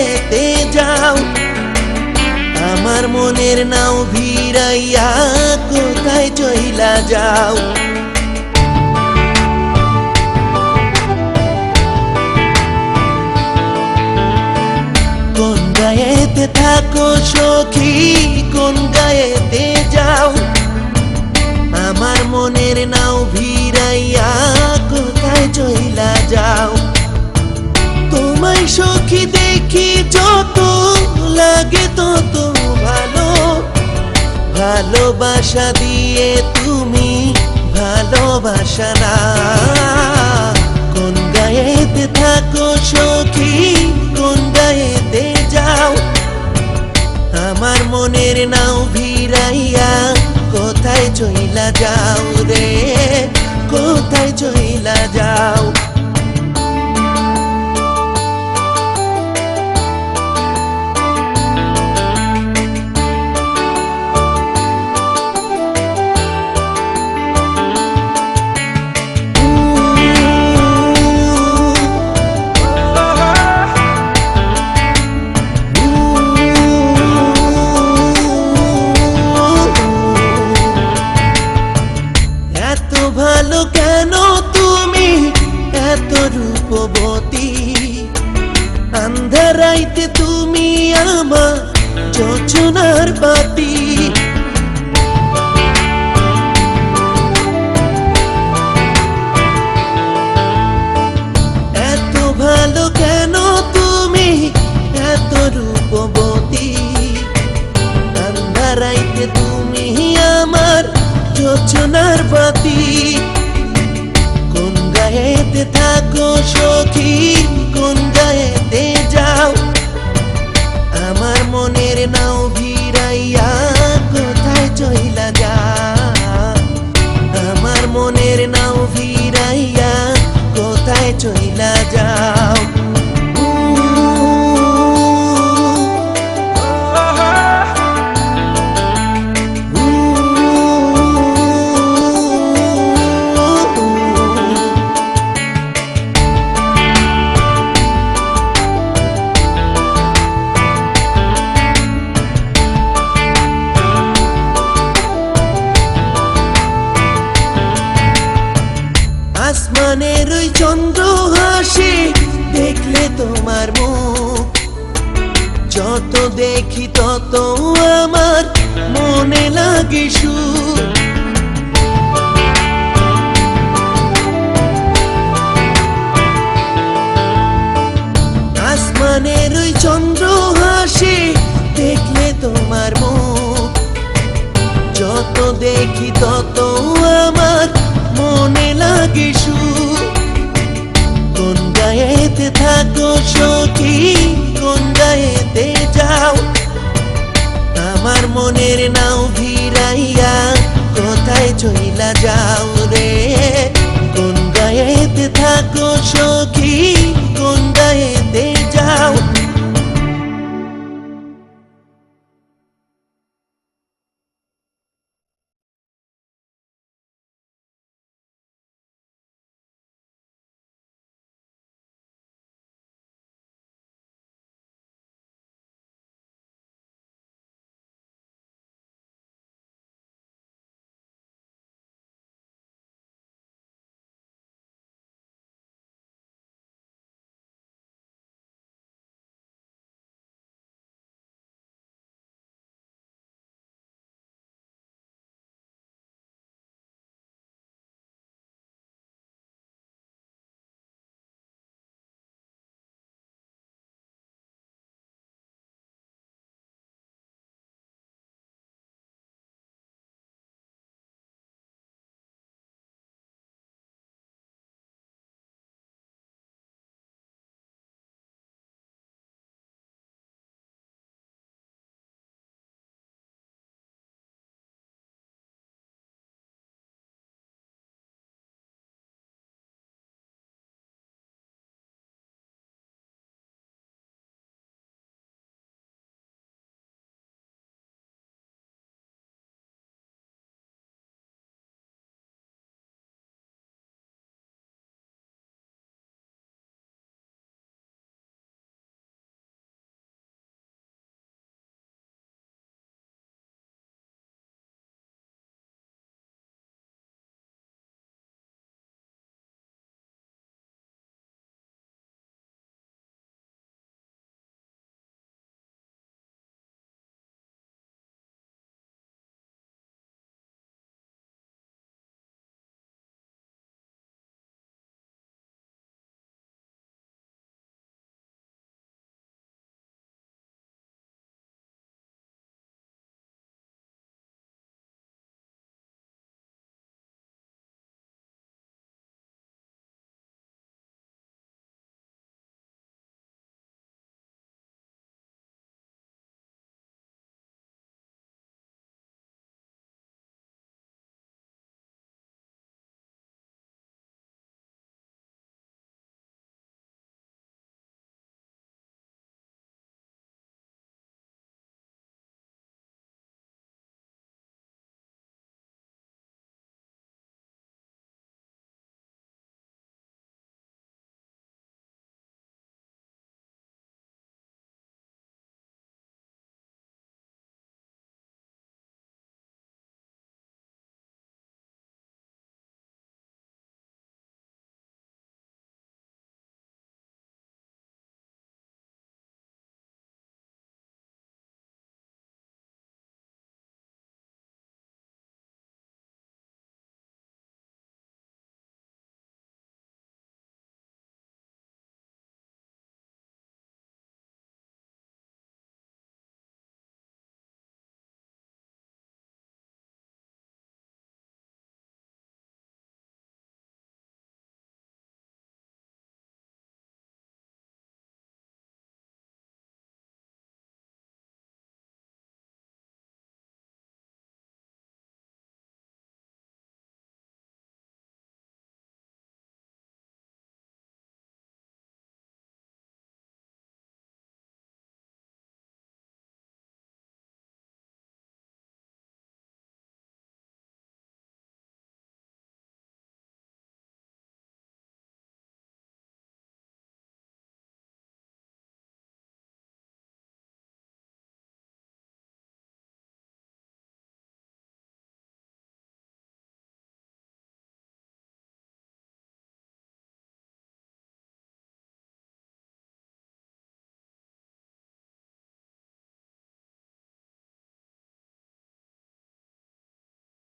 গায়েতে যাও। আমার মনের নাও ভিড়াইয়া কোথায় চইলা যাও? কোন গায়েতে থাকো সখী, কোন গায়েতে যাও? আমার মনের নাও ভিড়াইয়া কোথায় চইলা যাও? তোমায় সখী দেখি ভালোবাসা দিয়ে তুমি ভালোবাসা না। কোন গায়েতে থাকো সখী, কোন গায়েতে যাও। আমার মনের নাও ভিড়াইয়া, কোথায় চইলা যাও রে, কোথায় চইলা যাও? যোচনার বাতি এত ভালো কেন তুমি? এত রূপবতী। আন্ধারাইতে তুমি আমার যোচনার বাতি কোন গায়েতে থাকো সখী, কোন গায়েতে যাও? আমার মনের নাও তত আমার মনে লাগে সুখ আসমানের ওই চন্দ্র হাসি দেখলে তোমার মুখ। যত দেখি তত আমার মনে লাগে সুখ কোন গায়েতে থাকো সখী, কোন গায়েতে আমার মনের নাও ভিড়াইয়া কোথায় চইলা যাও রে?